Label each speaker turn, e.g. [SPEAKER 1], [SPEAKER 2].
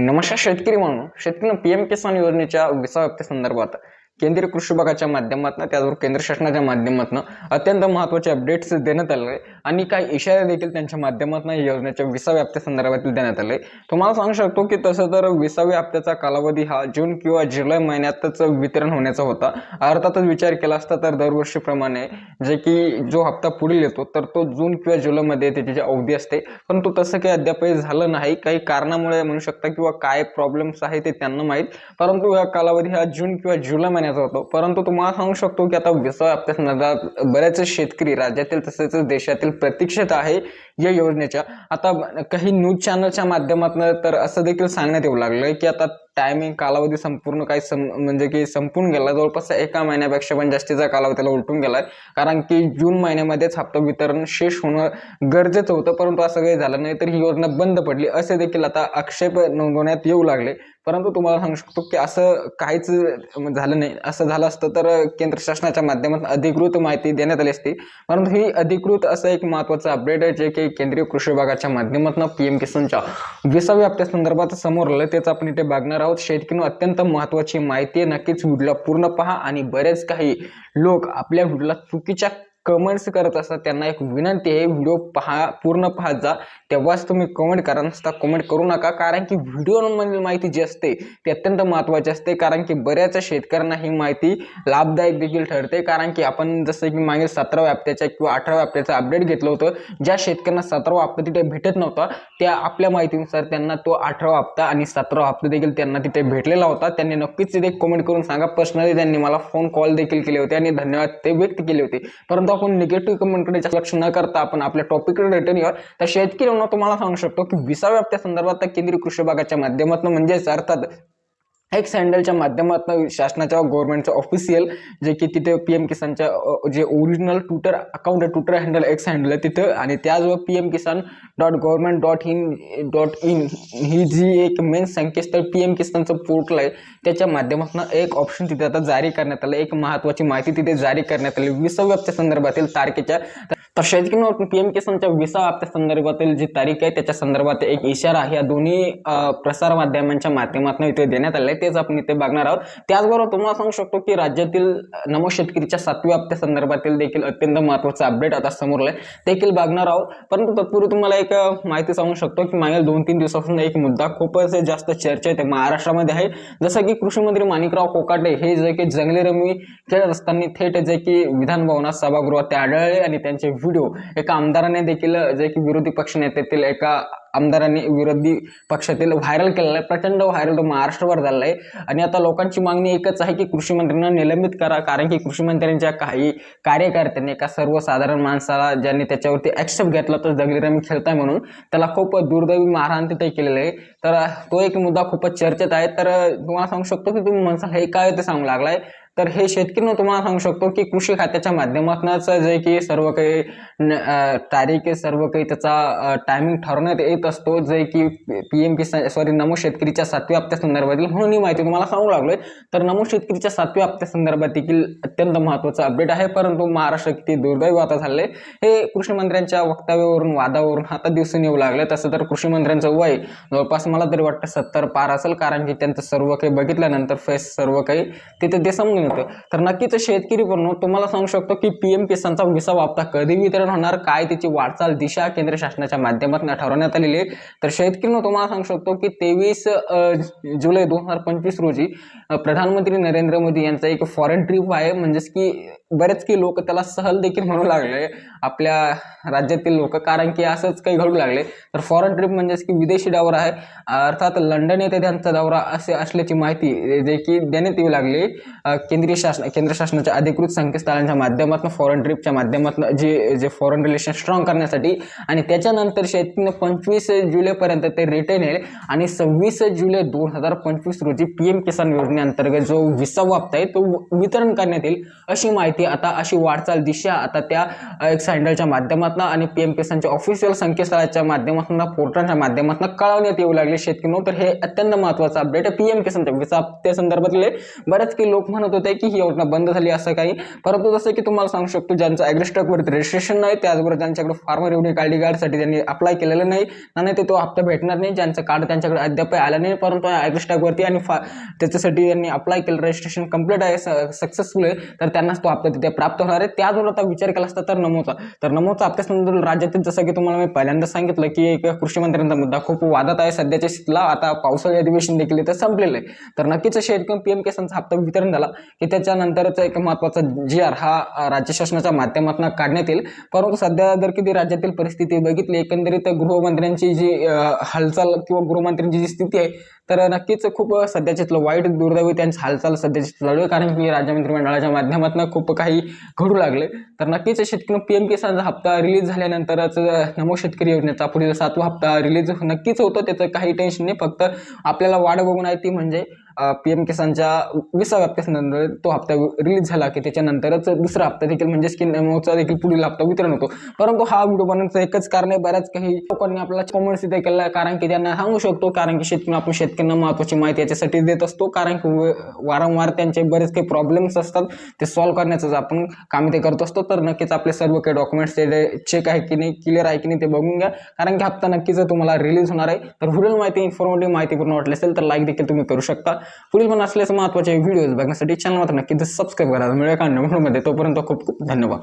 [SPEAKER 1] नमस्कार शेतकरी म्हणून. शेतकरी पी एम किसान योजनेच्या विसाव्या संदर्भात केंद्रीय कृषी विभागाच्या माध्यमातून त्याचबरोबर केंद्र शासनाच्या माध्यमातून अत्यंत महत्त्वाचे अपडेट्स देण्यात आले आणि काही इशारे देखील त्यांच्या माध्यमातून या योजनेच्या विसाव्या हप्त्या संदर्भातील देण्यात आले तुम्हाला सांगू शकतो की तसं तर विसाव्या हप्त्याचा कालावधी हा जून किंवा जुलै महिन्यातच वितरण होण्याचा होता. अर्थातच विचार केला असता तर दरवर्षीप्रमाणे जे की जो हप्ता पुढील येतो तर तो जून किंवा जुलैमध्ये त्याची जी अवधी असते. परंतु तसं काही अद्यापही झालं नाही. काही कारणामुळे म्हणू शकता किंवा काय प्रॉब्लेम्स आहे ते त्यांना माहीत. परंतु हा कालावधी हा जून किंवा जुलै महिन्यात महिन्याचा होतो. परंतु तुम्हाला सांगू शकतो की आता विसाव्या हप्त्या संदर्भात बरेच शेतकरी राज्यातील तसेच देशातील प्रतीक्षेत आहे या योजनेच्या. आता काही न्यूज चॅनलच्या माध्यमातून तर असं देखील सांगण्यात येऊ लागलं की आता टायमिंग कालावधी संपूर्ण काही सम म्हणजे की संपून गेला. जवळपास एका महिन्यापेक्षा पण जास्तीचा कालावधी त्याला उलटून गेला आहे कारण की जून महिन्यामध्येच हप्ता वितरण शेष होणं गरजेचं होतं. परंतु असं काही झालं नाही तर ही योजना बंद पडली. असे देखील आता आक्षेप नोंदवण्यात येऊ लागले. परंतु तुम्हाला सांगू शकतो की असं काहीच झालं नाही. असं झालं असतं तर केंद्र शासनाच्या माध्यमातून अधिकृत माहिती देण्यात आली असती. परंतु ही अधिकृत असं एक महत्त्वाचं अपडेट आहे जे की केंद्रीय कृषी विभागाच्या माध्यमातून पी एम किसानच्या विसाव्या हप्त्या संदर्भात समोर आलं. तेच आपण इथे बघणार आहोत. शेतकरी अत्यंत महत्त्वाची माहिती आहे. नक्कीच व्हिडिओला पूर्ण पहा आणि बरेच काही लोक आपल्या व्हिडिओला चुकीच्या कमेंट्स करत असतात त्यांना एक विनंती आहे व्हिडिओ पहा पूर्ण पाहत जा. तेव्हाच तुम्ही कमेंट करा नसता कमेंट करू नका कारण की व्हिडिओमधील माहिती जी असते ती अत्यंत महत्त्वाची असते कारण की बऱ्याच शेतकऱ्यांना ही माहिती लाभदायक देखील ठरते. कारण की आपण जसं की मागील सतराव्या हप्त्याच्या किंवा अठराव्या हप्त्याचं अपडेट घेतलं होतं ज्या शेतकऱ्यांना सतरावा हप्ता तिथे भेटत नव्हता त्या आपल्या माहितीनुसार त्यांना तो अठरावा हप्ता आणि सतरावा हप्ता देखील त्यांना तिथे भेटलेला होता. त्यांनी नक्कीच तिथे कमेंट करून सांगा. पर्सनली त्यांनी मला फोन कॉल देखील केले होते आणि धन्यवाद ते व्यक्त केले होते. परंतु आपण निगेटिव्ह कमेंटकडे लक्ष न करता आपण आपल्या टॉपिक रिटर्न येऊया तर शेतकरी तुम्हाला सांगू शकतो की विसाव्या संदर्भात केंद्रीय कृषी विभागाच्या माध्यमातून म्हणजेच अर्थात एक्स हँडलच्या माध्यमातून शासनाच्या गव्हर्नमेंटचं ऑफिशियल जे की तिथे पी एम किसानच्या जे ओरिजिनल ट्विटर अकाउंट आहे ट्विटर हँडल एक्स हँडल आहे तिथं. आणि त्याचबरोबर P M Kisan dot government dot in dot in ही जी एक मेन संकेतस्थळ पी एम किसानचं पोर्टल आहे त्याच्या माध्यमातून एक ऑप्शन तिथे आता जारी करण्यात आलं. एक महत्त्वाची माहिती तिथे जारी करण्यात आली. विसव्यापच्या संदर्भातील तारखेच्या तर शेतकरी पी एम किसानच्या विसा हप्त्या संदर्भातील जी तारीख आहे त्याच्या संदर्भात एक इशारा ह्या या दोन्ही प्रसार माध्यमांच्या माध्यमातून इथे देण्यात आले तेच आपण इथे बघणार आहोत. त्याचबरोबर तुम्हाला सांगू शकतो की राज्यातील नमो शेतकरीच्या सातव्या हप्त्या संदर्भातील देखील अत्यंत महत्त्वाचा अपडेट आता समोर आहे देखील बघणार आहोत. परंतु तत्पूर्वी तुम्हाला एक माहिती सांगू शकतो की मागील दोन तीन दिवसापासून एक मुद्दा खूपच जास्त चर्चा आहे. महाराष्ट्रामध्ये आहे. जसं की कृषी मंत्री माणिकराव कोकाटे हे जे की जंगली रमी खेळत असताना थेट जे की विधान भवनात सभागृहात ते आढळले आणि त्यांचे व्हिडिओ एका आमदाराने देखील जे की विरोधी पक्ष नेत्यातील एका आमदारांनी विरोधी पक्षातील व्हायरल केलेला आहे प्रचंड व्हायरल तो महाराष्ट्रभर झाला आहे आणि आता लोकांची मागणी एकच आहे की कृषी मंत्र्यांना निलंबित करा कारण की कृषी मंत्र्यांच्या काही कार्यकर्त्यांनी एका सर्वसाधारण माणसाला ज्यांनी त्याच्यावरती ॲक्सेप्ट घेतला तर जगलीरमी खेळताय म्हणून त्याला खूप दुर्दैवी मारहाण तिथे केलेलं आहे. तर तो एक मुद्दा खूपच चर्चेत आहे. तर तुम्हाला सांगू शकतो की तुम्ही म्हणसाल हे काय ते सांगू लागलाय? तर हे शेतकरी तुम्हाला सांगू शकतो की कृषी खात्याच्या माध्यमातूनच जे की सर्व काही तारीख सर्व काही त्याचा टायमिंग ठरवण्यात येत असतो. जे की P M Kisan sorry Namo शेतकरीच्या सातव्या हप्त्या संदर्भातील म्हणून ही माहिती तुम्हाला सांगू लागलोय. तर नमो शेतकरीच्या सातव्या हप्त्या संदर्भात देखील अत्यंत महत्त्वाचा अपडेट आहे. परंतु महाराष्ट्र किती दुर्दैव आता झाले हे कृषी मंत्र्यांच्या वक्तव्यावरून वादावरून आता दिवसून येऊ लागले तसं तर कृषी मंत्र्यांचं वय जवळपास मला तरी वाटतं सत्तर पार असेल. कारण की त्यांचं सर्व काही बघितल्यानंतर फेस सर्व काही तिथे ते समजून येतं तर नक्कीच शेतकरी पण तुम्हाला सांगू शकतो की पी एम किसानचा विसा हप्ता कधी वितरण होणार काय त्याची वाटचाल दिशा केंद्र शासनाच्या माध्यमातून ठरवण्यात आलेली आहे. तर शेतकरी तुम्हाला सांगू शकतो की तेवीस जुलै दोन हजार पंचवीस रोजी प्रधानमंत्री नरेंद्र मोदी यांचा एक फॉरेन ट्रिप आहे. म्हणजेच की बरेच की लोक त्याला सहल देखील म्हणू लागले. आपल्या राज्यातील लोक कारण की असंच काही घडू लागले. तर फॉरेन ट्रिप म्हणजेच की विदेशी दौरा आहे. अर्थात लंडन येथे त्यांचा दौरा असे असल्याची माहिती जे की देण्यात येऊ लागली. केंद्रीय शासन केंद्र शासनाच्या अधिकृत संकेतस्थळांच्या माध्यमातून फॉरेन ट्रिपच्या माध्यमातून जे जे फॉरेन रिलेशन स्ट्रॉंग करण्यासाठी आणि त्याच्यानंतर शेतीनं पंचवीस जुलैपर्यंत ते रिटर्न येईल. आणि सव्वीस जुलै दोन हजार पंचवीस रोजी पी एम किसान योजनेअंतर्गत जो विसावा हप्ता आहे तो वितरण करण्यात येईल अशी माहिती आता अशी वाटचाल दिशा आता त्या एक एक्स हँडलच्या माध्यमातून आणि पी एम किसानच्या ऑफिशियल संकेतस्थळाच्या माध्यमातून पोर्टलच्या माध्यमातून कळवण्यात येऊ लागले. शेतकरी तर हे अत्यंत महत्त्वाचं अपडेट आहे. पी एम किसानच्या विसा हप्त्या संदर्भातले बरेच काही लोक म्हणत होते की ही योजना बंद झाली असं काही. परंतु जसं की तुम्हाला सांगू शकतो ज्यांचं ॲग्रिस्टॉकवरती रजिस्ट्रेशन नाही त्याचबरोबर ज्यांच्याकडे फार्मर रेव्हन्यू कार्ड कार्डसाठी त्यांनी अप्लाय केलेलं नाही नाही ते तो हप्ता भेटणार नाही. ज्यांचं कार्ड त्यांच्याकडे अद्याप आलं नाही परंतु ॲग्रिस्टॉकवरती आणि फा त्याच्यासाठी त्यांनी अप्लाय केलं. रजिस्ट्रेशन कंप्लीट आहे सक्सेसफुल आहे. तर त्यांनाच तो हप्ता तिथे प्राप्त होणार आहे. त्याचबरोबर आता विचार केला असता तर नमोचा तर नमोचा हप्त्यासंदर्भात राज्यातील जसं की तुम्हाला मी पहिल्यांदा सांगितलं की एक कृषी मंत्र्यांचा मुद्दा खूप वादात आहे. सध्याच्या स्थितीला आता पावसाळी अधिवेशन देखील इथं संपलेलं आहे. तर नक्कीच शेतकरी पी एम किसानचा हप्ता वितरण झाला की त्याच्यानंतरचा एक महत्त्वाचा जी आर हा राज्य शासनाच्या माध्यमातून काढण्यात येईल. परंतु सध्या जर किती राज्यातील परिस्थिती बघितली एकंदरीत गृहमंत्र्यांची जी हालचाल किंवा गृहमंत्र्यांची जी स्थिती आहे तर नक्कीच खूप सध्याचे वाईट दुर्दैवी त्यांची हालचाल सध्याची चालू आहे कारण की राज्य मंत्रिमंडळाच्या माध्यमातून खूप काही घडू लागले. तर नक्कीच शेतकरी पी एम किसानचा हप्ता रिलीज झाल्यानंतरच नमो शेतकरी योजनेचा पुढील सातवा हप्ता रिलीज नक्कीच होतो. त्याचं काही टेन्शन नाही. फक्त आपल्याला वाढ बघून आहे ती म्हणजे पी एम किसानच्या विसाव्या हप्त्यानंतर तो हप्ता रिलीज झाला की त्याच्यानंतरच दुसरा हप्ता देखील म्हणजेच की नमोचा देखील पुढील हप्ता वितरण होतो. परंतु हा व्हिडिओ बनवण्याचं एकच कारण आहे बऱ्याच काही लोकांनी आपला कॉमेंट्स इथे केला आहे. कारण की त्यांना सांगू शकतो कारण की शेतकरी आपण शेतकऱ्यांना महत्त्वाची माहिती याच्यासाठी देत असतो. कारण की व- वारंवार त्यांचे बरेच काही प्रॉब्लेम्स असतात. ते सॉल्व्ह करण्याचं आपण काम ते करत असतो. तर नक्कीच आपले सर्व काही डॉक्युमेंट्स ते चेक आहे की नाही क्लिअर आहे की नाही ते बघून घ्या. कारण की हप्ता नक्कीच तुम्हाला रिलीज होणार आहे तर व्हिडिओ माहिती इन्फॉर्मेटिव्ह माहिती पूर्ण वाटली असेल तर लाईक देखील तुम्ही करू शकता. पुढील पण असल्यास महत्त्वाचे व्हिडिओज बघण्यासाठी चॅनल मात्र नक्की सबस्क्राईब करा. मिळेल म्हणून मध्ये तोपर्यंत खूप खूप धन्यवाद.